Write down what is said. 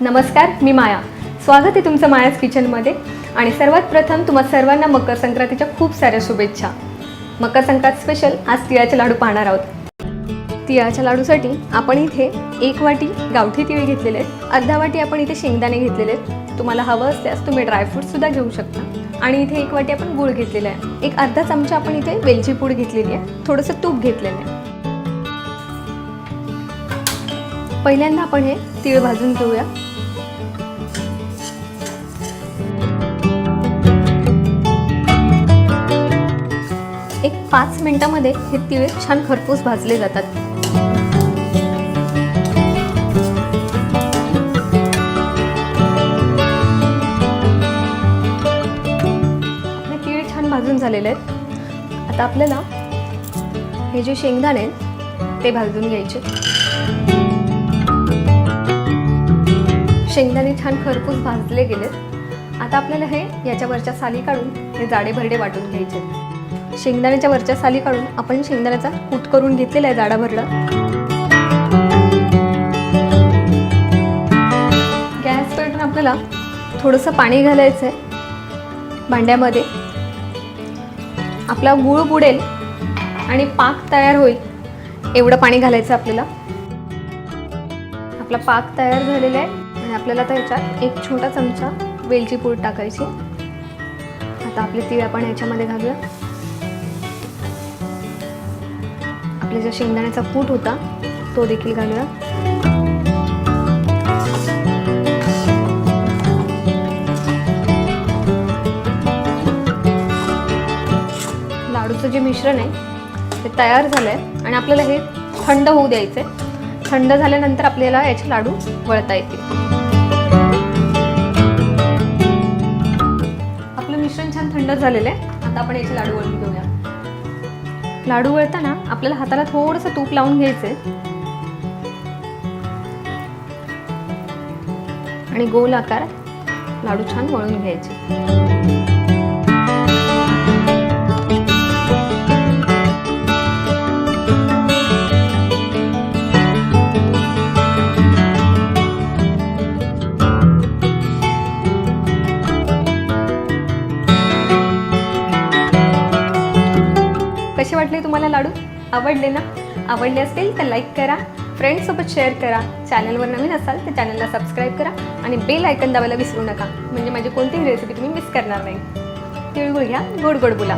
नमस्कार मी माया. स्वागत आहे तुमचं मायाच किचनमध्ये. आणि सर्वात प्रथम तुम्हा सर्वांना मकर संक्रांतीच्या खूप साऱ्या शुभेच्छा. मकर संक्रांत स्पेशल आज तिळाचे लाडू पाहणार आहोत. तिळाच्या लाडूसाठी आपण इथे एक वाटी गावठी तिळ घेतलेले आहेत. अर्धा वाटी आपण इथे शेंगदाणे घेतलेले आहेत. तुम्हाला हवं असल्यास तुम्ही ड्रायफ्रूटसुद्धा घेऊ शकता. आणि इथे एक वाटी आपण गूळ घेतलेला आहे. एक अर्धा चमचा आपण इथे वेलची पूड घेतलेली आहे. थोडंसं तूप घेतलेलं आहे. पहिल्यांदा आपण हे तीळ भाजून घेऊया. एक पाच मिनिटामध्ये हे तीळ छान खरपूस भाजले जातात. हे तीळ छान भाजून झालेले आहेत. आता आपल्याला हे जे शेंगदाणे आहेत ते भाजून घ्यायचे. शेंगदाणे छान खरपूस भाजले गेलेत. आता आपल्याला हे याच्या वरच्या साली काढून हे जाडे भरडे वाटून घ्यायचे. शेंगदाण्याच्या वरच्या साली काढून आपण शेंगदाण्याचा कूट करून घेतलेला आहे जाडा भरडा. गॅस पेटून आपल्याला थोडंसं पाणी घालायचं आहे भांड्यामध्ये. आपला गूळ बुडेल आणि पाक तयार होईल एवढं पाणी घालायचं आपल्याला. आपला पाक तयार झालेला आहे. आणि आपल्याला आता ह्याच्यात एक छोटा चमचा वेलची पूड टाकायची. आता आपले तीळ आपण याच्यामध्ये घालूया. आपल्या ज्या शेंगदाण्याचा पूट होता तो देखील घालूया. लाडूचं जे मिश्रण आहे ते तयार झालं आहे आणि आपल्याला हे थंड होऊ द्यायचं आहे थंड झाल्यानंतर आपल्याला याचे लाडू वळता येतील. आपलं मिश्रण छान थंड झालेलं आहे. आता आपण याचे लाडू वळून घेऊया. लाडू वळताना आपल्याला हाताला थोडंसं तूप लावून घ्यायचंय. आणि गोल आकार लाडू छान वळून घ्यायचे. कसे वाटले तुम्हाला लाडू? आवडले ना? आवडले असतील तर लाईक करा. फ्रेंड्ससोबत शेअर करा. चॅनलवर नवीन असाल तर चॅनलला सबस्क्राईब करा आणि बेल आयकन दाबायला विसरू नका. म्हणजे माझी कोणतीही रेसिपी तुम्ही मिस करणार नाही. तिळगुळ घ्या. गोड गोड बोला.